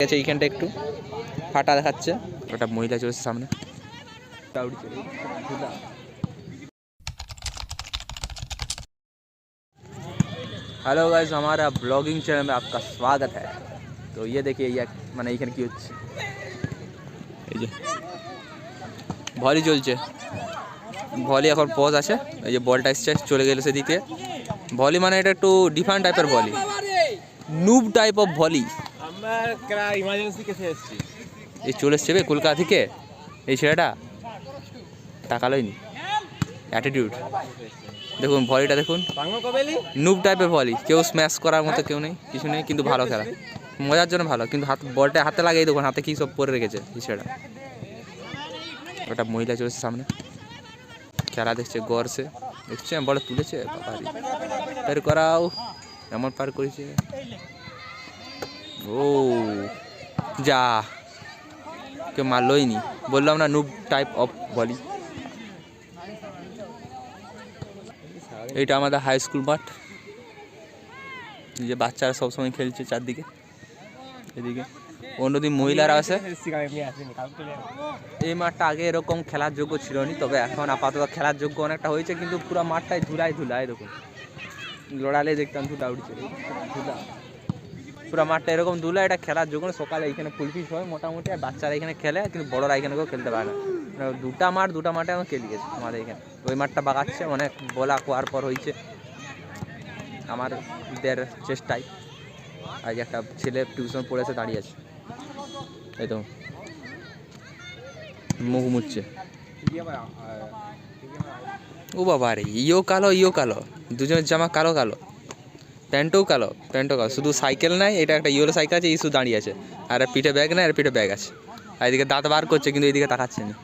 গেছে এইখানটা একটু ফাটা দেখাচ্ছে ওটা মহিলা চলছে সামনে हेलो गाइस हमारा ब्लॉगिंग चैनल में आपका स्वागत है तो ये देखिए ये মানে এইখানে কি হচ্ছে এই যে ভলি চলছে ভলি এখন পজ আছে এই যে বলটা এসছে চলে গেল সেদিকে ভলি মানে এটা একটু ডিফারেন্ট টাইপের volley noob type of volley আমরা ইমার্জেন্সি কেসে এসেছি। এই চলে এসছে বে কলকাতা থেকে? এই ছেলেটা? তাকালোইনি। অ্যাটিটিউড দেখুন ভলিটা দেখুন। নুব টাইপের ভলি কেউ স্ম্যাশ করার মতো কেউ নেই কিছু নেই কিন্তু ভালো খেলা। মজার জন্য ভালো কিন্তু হাত বলটা হাতে লাগিয়ে দেখুন হাতে কি সব পরে রেখেছে এই ছেলেটা। ওটা মহিলা চলেছে সামনে। খেলা দেখছে গড়ছে। দেখছে বলে তুলেছে? বের করাও এমন পার করেছে। ও, যা। কেউ মারলই নি বললাম না নুব টাইপ অফ বলি এটা আমাদের হাই স্কুল মাঠ। যে বাচ্চারা সবসময় খেলছে চারদিকে। এদিকে। অন্যদিন মহিলারা আছে এই মাঠটা আগে এরকম খেলার যোগ্য ছিল না তবে এখন আপাতত খেলার যোগ্য অনেকটা হয়েছে, কিন্তু পুরো মাঠটাই ধুলাই ধুলাই এরকম লড়ালে দেখতাম ধুলা উঠছে ধুলা। পুরো মাঠটা এরকম ধুলা এটা খেলার না। সকালে এখানে ফুলফিস হয় মোটামুটি, আর বাচ্চারা এখানে খেলে, কিন্তু বড়রা এখানে কেউ খেলতে পারে না। মানে দুটা মাঠ, দুটা মাঠে এখন খেলি গেছে আমাদের এখানে। ওই মাঠটা বাগাচ্ছে অনেক বলা কোয়ার পর হয়েছে আমাদের চেষ্টায়। আজ একটা ছেলে টিউশন পড়েছে, দাঁড়িয়ে আছে। এই তো, মুখ মুচ্ছে ও বাবা রে ইও কালো ইও কালো। দুজনের জামা কালো কালো। প্যান্টও কালো প্যান্টও কালো। শুধু সাইকেল নাই এটা একটা ইয়েলো সাইকেল আছে ইস্যু দাঁড়িয়ে আছে। আর পিঠে ব্যাগ নাই আর পিঠে ব্যাগ আছে। আর এদিকে দাঁত বার করছে কিন্তু এদিকে তাকাচ্ছে না।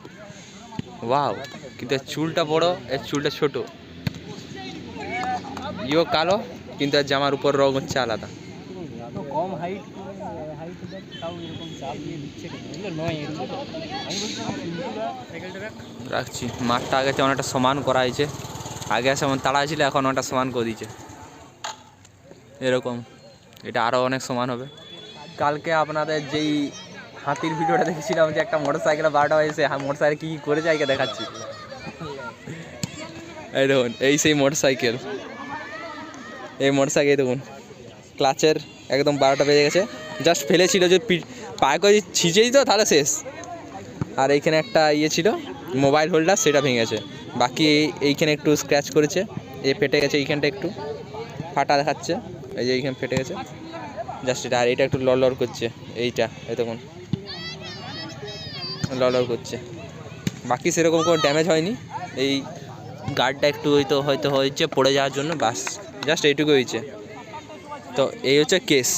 ওয়াও কিন্তু এর চুলটা বড় এর চুলটা ছোট। ইও কালো কিন্তু এর জামার উপর রং হচ্ছে আলাদা। কম হাইট রাখছি। মাঠটা আগে অনেকটা সমান করা হয়েছে। আগে যেমন তাড়া ছিল এখন অনেকটা সমান করে দিয়েছে। এরকম। এটা আরও অনেক সমান হবে। কালকে আপনাদের যেই হাতির ভিডিওটা দেখেছিলাম যে একটা মোটর সাইকেলে বারোটা হয়েছে মোটর সাইকেল কী কী করেছে আজকে দেখাচ্ছি। এই দেখুন এই সেই মোটর সাইকেল এই মোটর সাইকেল দেখুন ক্লাচের একদম বারোটা বেজে গেছে। জাস্ট ফেলেছিল যে পায়ে করে ছিঁচেই তো তাহলে শেষ। আর এইখানে একটা ইয়ে ছিল মোবাইল হোল্ডার সেটা ভেঙে গেছে বাকি এই- এইখানে একটু স্ক্র্যাচ করেছে এ ফেটে গেছে এইখানটা একটু ফাটা দেখাচ্ছে। এই যে এইখানে ফেটে গেছে। জাস্ট এটা, আর এটা একটু লড় করছে, এইটা এতক্ষণ লড় করছে। বাকি সেরকম কোনো ড্যামেজ হয়নি। এই গার্ডটা একটু হয়তো হয়তো হয়েছে পড়ে যাওয়ার জন্য, বাস। জাস্ট এইটুকু হয়েছে। তো এই হচ্ছে কেস